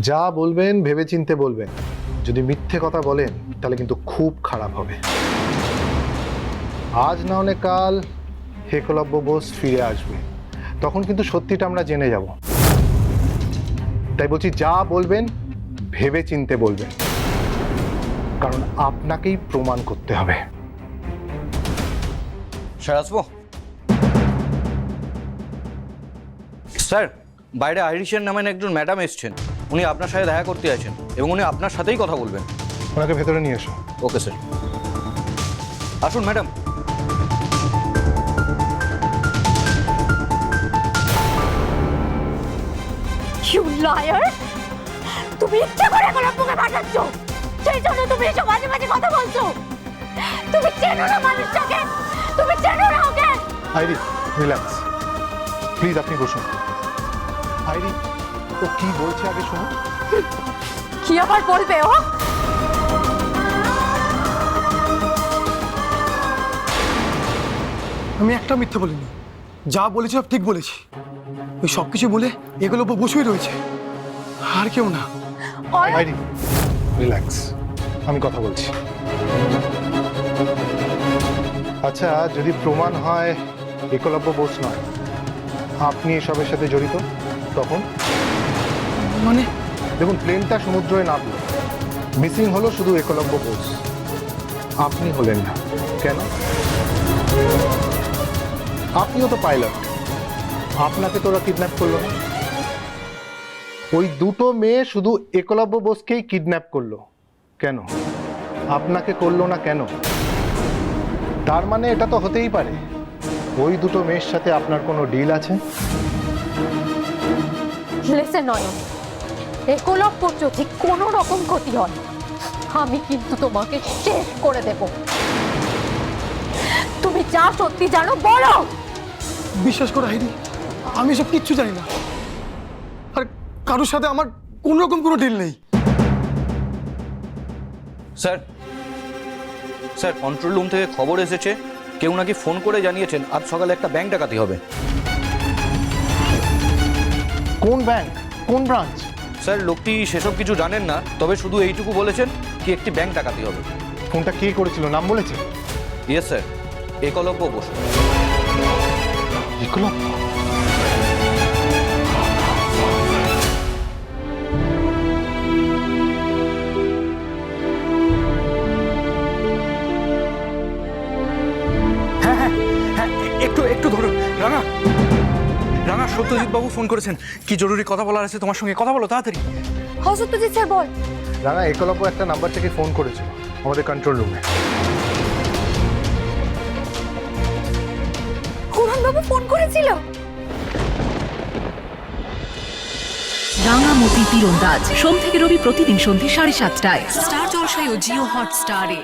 যা বলবেন, ভেবেচিন্তে বলবেন। যদি মিথ্যে কথা বলেন, তাহলে কিন্তু খুব খারাপ হবে। আজ না হলে কাল একলব্য বোস ফিরে আসবে। তখন কিন্তু সত্যিটা আমরা জেনে যাব। তাই বলছি, যা বলবেন ভেবে চিনতে বলবেন। কারণ আপনাকেই প্রমাণ করতে হবে। স্যার, আসব? স্যার, বাইরে আইরিশের নামের একজন ম্যাডাম এসছেন। উনি আপনার সাথে দেখা করতে আছেন এবং উনি আপনার সাথেই কথা বলবেন। ওনাকে ভেতরে নিয়ে এসো। Okay sir. আসুন ম্যাডাম। ইউ লায়ার তুমি ইচ্ছা করে পাঠাচ্ছ। সেই জন্য তুমি এসব মাঝে মাঝে কথা বলছো। তুমি চেনো না মানুষটাকে। তুমি চেনো না ওকে। আইরি রিল্যাক্স। প্লিজ আপনি বসুন। আইরি ও কি বলছে আগে শুনুন কি আবার বলবে ও? আমি একটা মিথ্যে বলিনি। যা বলেছি সব ঠিক বলেছি। ওই সব কিছু বলে এগুলো বসেই রয়েছে। আর কেউ না। রিল্যাক্স। আমি কথা বলছি। আচ্ছা যদি প্রমাণ হয় একলব্য বোস নয়। আপনি এসবের সাথে জড়িত? তখন? মানে? দেখুন প্লেনটা সমুদ্রে নামলো মিসিং হলো শুধু একলব্য বোস আপনি হলেন না। কেন? আপনিও তো পাইলট আপনাকে তোরা কিডন্যাপ করল না। ওই দুটো মেয়ে শুধু একলব্য বোসকেই কিডন্যাপ করল। কেন? আপনাকে করল না কেন? তার মানে এটা তো হতেই পারে। ওই দুটো মেয়ের সাথে আপনার কোনো ডিল আছে? লিসেন নয়ন একলব্য যদি কোনো রকম ক্ষতি হয় আমি কিন্তু তোমাকে শেষ করে দেব। তুমি যা সত্যি জানো বলো! বিশ্বাস করে হাইরি আমি সব কিচ্ছু জানি না। আর কারোর সাথে আমার কোনো রকম কোনো ডিল নেই। স্যার স্যার কন্ট্রোল রুম থেকে খবর এসেছে কেউ নাকি ফোন করে জানিয়েছেন আজ সকালে একটা ব্যাংক ডাকাতি হবে। কোন ব্যাংক কোন ব্রাঞ্চ স্যার লোকটি সেসব কিছু জানেন না তবে শুধু এইটুকু বলেছেন কি একটি ব্যাংক ডাকাতি হবে। ফোনটা কে করেছিল? নাম বলেছে? Yes sir Eklavya Basu. Eklavya? হ্যাঁ হ্যাঁ হ্যাঁ একটু একটু ধরুন রাঙা রাঙা সত্যজিৎ বাবু ফোন করেছেন। কি জরুরি কথা বলার আছে তোমার সঙ্গে? কথা বলো তাড়াতাড়ি। হ্যাঁ সত্যজিৎ স্যার বল। রাঙা একলব্য একটা নাম্বার থেকে ফোন করেছিল আমাদের কন্ট্রোল রুমে বাবু ফোন করেছিল? রাঙামতি তীরন্দাজ। সোম থেকে রবি প্রতিদিন সন্ধ্যে সাড়ে সাতটায়। স্টার জলসায় ও জিও হটস্টারে।